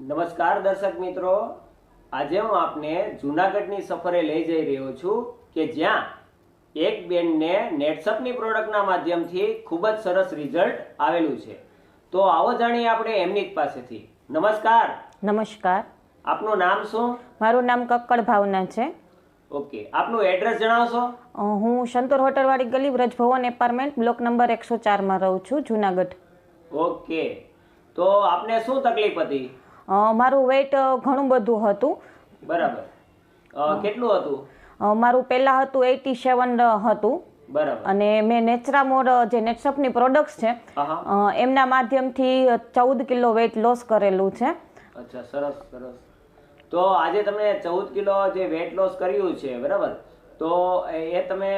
નમસ્કાર દર્શક મિત્રો. આજે હું આપને જૂનાગઢની સફરે લઈ જઈ રહ્યો છું કે જ્યાં એક બેનને નેટસપની પ્રોડક્ટના માધ્યમથી ખૂબ જ સરસ રિઝલ્ટ આવેલું છે. તો આવો જાણીએ આપણે એમની જ પાસેથી. નમસ્કાર. નમસ્કાર. આપનું નામ શું? મારું નામ કક્કડ ભાવના છે. ઓકે. આપનું એડ્રેસ જણાવશો? હું સંતોર હોટલવાળી ગલી વ્રજભવન એપાર્ટમેન્ટ બ્લોક નંબર એકસો ચારમાં રહું છું જુનાગઢ. ઓકે. તો આપને શું તકલીફ હતી? મારું વેઇટ ઘણું બધું હતું. બરાબર. કેટલું હતું? મારું પહેલાં હતું એટી સેવન હતું. બરાબર. અને મેં નેચરામોર જે નેટસપની પ્રોડક્ટ્સ છે એમના માધ્યમથી ચૌદ કિલો વેઇટ લોસ કરેલું છે. અચ્છા સરસ સરસ. તો આજે તમે ચૌદ કિલો જે વેટ લોસ કર્યું છે બરાબર? તો એ તમે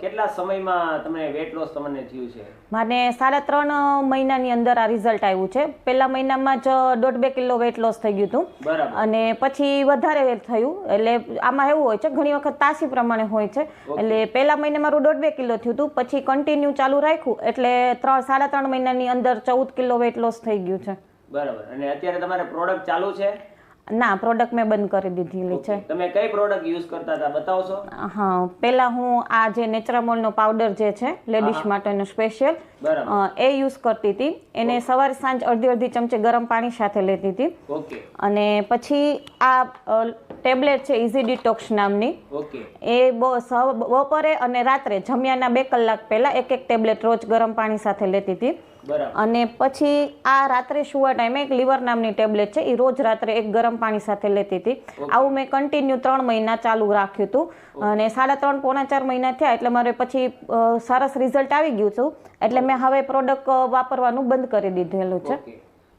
કેટલા સમયમાં તમને વેટ લોસ તમને થયું છે? મને સાડા ત્રણ મહિનાની અંદર આ રિઝલ્ટ આવ્યું છે. પહેલા મહિનામાં જ દોઢ બે કિલો વેટ લોસ થઈ ગયું હતું. અને પછી વધારે થયું. એટલે આમાં એવું હોય છે ઘણી વખત તાસી પ્રમાણે હોય છે. એટલે પહેલા મહિને મારું દોઢ બે કિલો થયું હતું. પછી કન્ટિન્યુ ચાલુ રાખ્યું. એટલે ત્રણ સાડા ત્રણ મહિનાની અંદર ચૌદ કિલો વેટ લોસ થઈ ગયું છે. બરાબર. અને અત્યારે તમારે પ્રોડક્ટ ચાલુ છે? ના પ્રોડક્ટ મેં બંધ કરી દીધેલી છે. તમે કઈ પ્રોડક્ટ યુઝ કરતા હતા? બતાવશો હા પહેલા હું આ જે નેચરામોલનો પાવડર જે છે લેડીઝ માટેનો સ્પેશિયલ એ યુઝ કરતી હતી. એને સવારે સાંજ અડધી અડધી ચમચી ગરમ પાણી સાથે લેતી હતી. ઓકે અને પછી આ ટેબ્લેટ છે ઇઝી ડિટોક્સ નામની. એ બપોરે અને રાત્રે જમ્યાના બે કલાક પહેલાં એક એક ટેબ્લેટ રોજ ગરમ પાણી સાથે લેતી હતી. અને પછી આ રાત્રે સુવા ટાઈમે એક લીવર નામની ટેબ્લેટ છે એ રોજ રાત્રે એક ગરમ પાણી સાથે લેતી હતી. આવું મેં કન્ટિન્યુ ત્રણ મહિના ચાલુ રાખ્યું હતું. અને સાડા ત્રણ પોણા ચાર મહિના થયા એટલે મારે પછી સરસ રિઝલ્ટ આવી ગયું હતું. એટલે મેં હવે પ્રોડક્ટ વાપરવાનું બંધ કરી દીધેલું છે.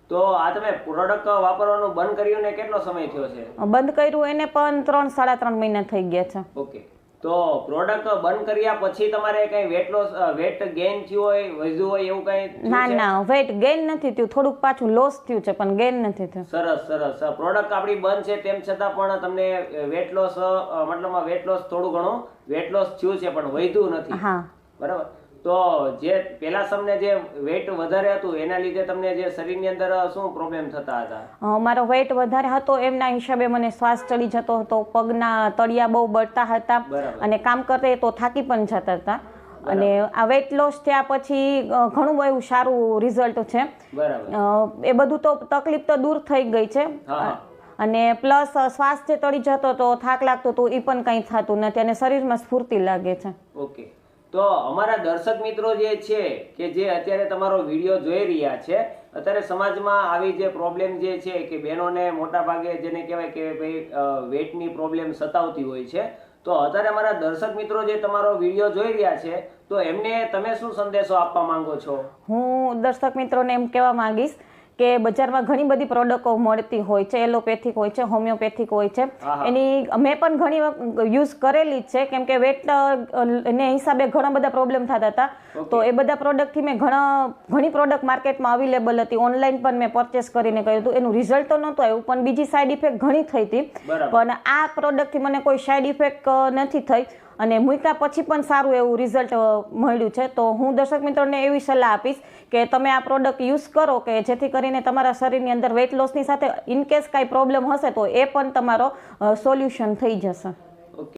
તો આ તમે પ્રોડક્ટ વાપરવાનું બંધ કર્યું ને કેટલો સમય થયો છે? બંધ કર્યું એને પણ ત્રણ સાડા ત્રણ મહિના થઈ ગયા છે. ઓકે તો પ્રોડક્ટ બંધ કર્યા પછી તમારે કઈ વેટ લોસ વેટ ગેઇન થયું હોય વધ્યું હોય એવું કઈ ના? ના વેટ ગેઇન નથી થયું. થોડુંક પાછું લોસ થયું છે પણ ગેઇન નથી થયું. સરસ સરસ. પ્રોડક્ટ આપણી બંધ છે તેમ છતાં પણ તમને વેટ લોસ મતલબ વેટ લોસ થોડું ઘણું વેટ લોસ થયું છે પણ વધ્યું નથી. હા. બરાબર? તો જે પેલા તમને જે વેટ વધારે હતું એના લીધે તમને જે શરીરની અંદર શું પ્રોબ્લેમ થતા હતા? મારો વેટ વધારે હતો એમના હિસાબે મને શ્વાસ ચડી જતો હતો પગના તળિયા બહુ બળતા હતા અને કામ કરતા તો થાકી પણ જતા હતા. અને આ વેટ લોસ થયા પછી ઘણું એવું સારું રિઝલ્ટ છે. એ બધું તો તકલીફ તો દૂર થઈ ગઈ છે. અને પ્લસ શ્વાસ જે તળી જતો તો થાક લાગતો હતો એ પણ કંઈ થતું નથી અને શરીરમાં સ્ફૂર્તિ લાગે છે. ઓકે. તો અમારા દર્શક મિત્રો જે છે, કે જે અત્યારે તમારો વીડિયો જોઈ રહ્યા છે, અત્યારે સમાજમાં આવી જે પ્રોબ્લેમ જે છે, કે બહેનોને મોટા ભાગે જેને કહેવાય કે ભાઈ વેટની પ્રોબ્લેમ સતાવતી હોય છે, તો અત્યારે અમારા દર્શક મિત્રો જે તમારો વીડિયો જોઈ રહ્યા છે, તો એમને તમે શું સંદેશો આપવા માંગો છો? હું દર્શક મિત્રોને એમ કહેવા માંગીશ કે બજારમાં ઘણી બધી પ્રોડક્ટો મળતી હોય છે એલોપેથિક હોય છે હોમિયોપેથિક હોય છે. એની મેં પણ ઘણી યુઝ કરેલી જ છે કેમ કે વેટ ને હિસાબે ઘણા બધા પ્રોબ્લેમ થતા હતા. તો એ બધા પ્રોડક્ટથી મેં ઘણા ઘણી પ્રોડક્ટ માર્કેટમાં અવેલેબલ હતી. ઓનલાઈન પણ મેં પરચેસ કરીને કર્યું હતું. એનું રિઝલ્ટ તો નહોતું આવ્યું પણ બીજી સાઈડ ઇફેક્ટ ઘણી થઈ હતી. પણ આ પ્રોડક્ટથી મને કોઈ સાઈડ ઇફેક્ટ નથી થઈ. અને મૂક્યા પછી પણ સારું એવું રિઝલ્ટ મળ્યું છે. તો હું દર્શક મિત્રોને એવી સલાહ આપીશ કે તમે આ પ્રોડક્ટ યુઝ કરો કે જેથી કરીને તમારા શરીરની અંદર વેઇટ લોસની સાથે ઇનકેસ કાંઈ પ્રોબ્લેમ હશે તો એ પણ તમારો સોલ્યુશન થઈ જશે.